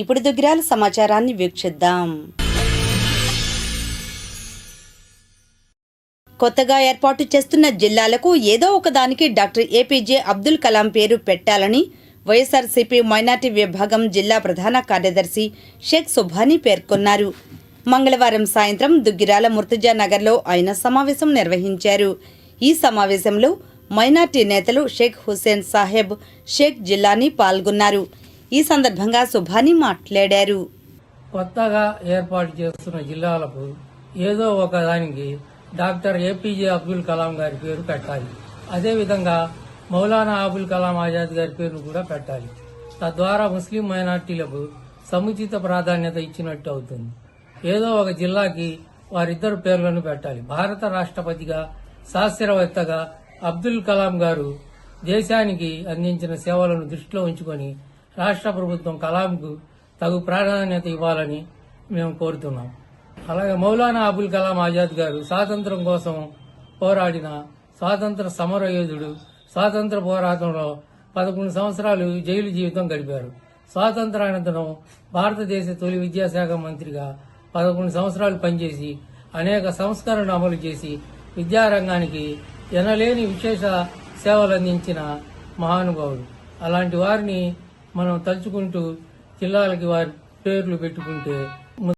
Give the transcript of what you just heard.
ఇప్పుడు దుగ్గిరాల సమాచారాన్ని వీక్షిద్దాం. కొత్తగా ఏర్పాటు చేస్తున్న జిల్లాలకు ఏదో ఒకదానికి డాక్టర్ ఏపీజే అబ్దుల్ కలాం పేరు పెట్టాలని వైఎస్ఆర్సీపీ మైనార్టీ విభాగం జిల్లా ప్రధాన కార్యదర్శి షేక్ సుభానీ పేర్కొన్నారు. మంగళవారం సాయంత్రం దుగ్గిరాల ముర్తుజా నగర్లో ఆయన సమావేశం నిర్వహించారు. ఈ సమావేశంలో మైనార్టీ నేతలు షేక్ హుస్సేన్ సాహెబ్ షేక్ జిల్లాని పాల్గొన్నారు. ఈ సందర్భంగా సుభాని మాట్లాడారు. కొత్తగా ఏర్పాటు చేస్తున్న జిల్లాలకు ఏదో ఒక దానికి డాక్టర్ ఏపీజే అబ్దుల్ కలాం గారి పేరు పెట్టాలి. అదేవిధంగా మౌలానా అబుల్ కలాం ఆజాద్ గారి పేరును కూడా పెట్టాలి. తద్వారా ముస్లిం మైనార్టీలకు సముచిత ప్రాధాన్యత ఇచ్చినట్టు అవుతుంది. ఏదో ఒక జిల్లాకి వారిద్దరు పేర్లను పెట్టాలి. భారత రాష్ట్రపతిగా శాస్త్రవేత్తగా అబ్దుల్ కలాం గారు దేశానికి అందించిన సేవలను దృష్టిలో ఉంచుకొని రాష్ట్ర ప్రభుత్వం కలాంకు తగు ప్రాధాన్యత ఇవ్వాలని మేము కోరుతున్నాం. అలాగే మౌలానా అబుల్ కలాం ఆజాద్ గారు స్వాతంత్రం కోసం పోరాడిన స్వాతంత్ర సమరయోధుడు స్వాతంత్ర పోరాటంలో పదకొండు సంవత్సరాలు జైలు జీవితం గడిపారు. స్వాతంత్రానంతరం భారతదేశ తొలి విద్యాశాఖ మంత్రిగా పదకొండు సంవత్సరాలు పనిచేసి అనేక సంస్కరణలు అమలు చేసి విద్యారంగానికి ఎనలేని విశేష సేవలు అందించిన మహానుభావుడు. అలాంటి వారిని మనం తలుచుకుంటూ జిల్లాలకి వారి పేర్లు పెట్టుకుంటే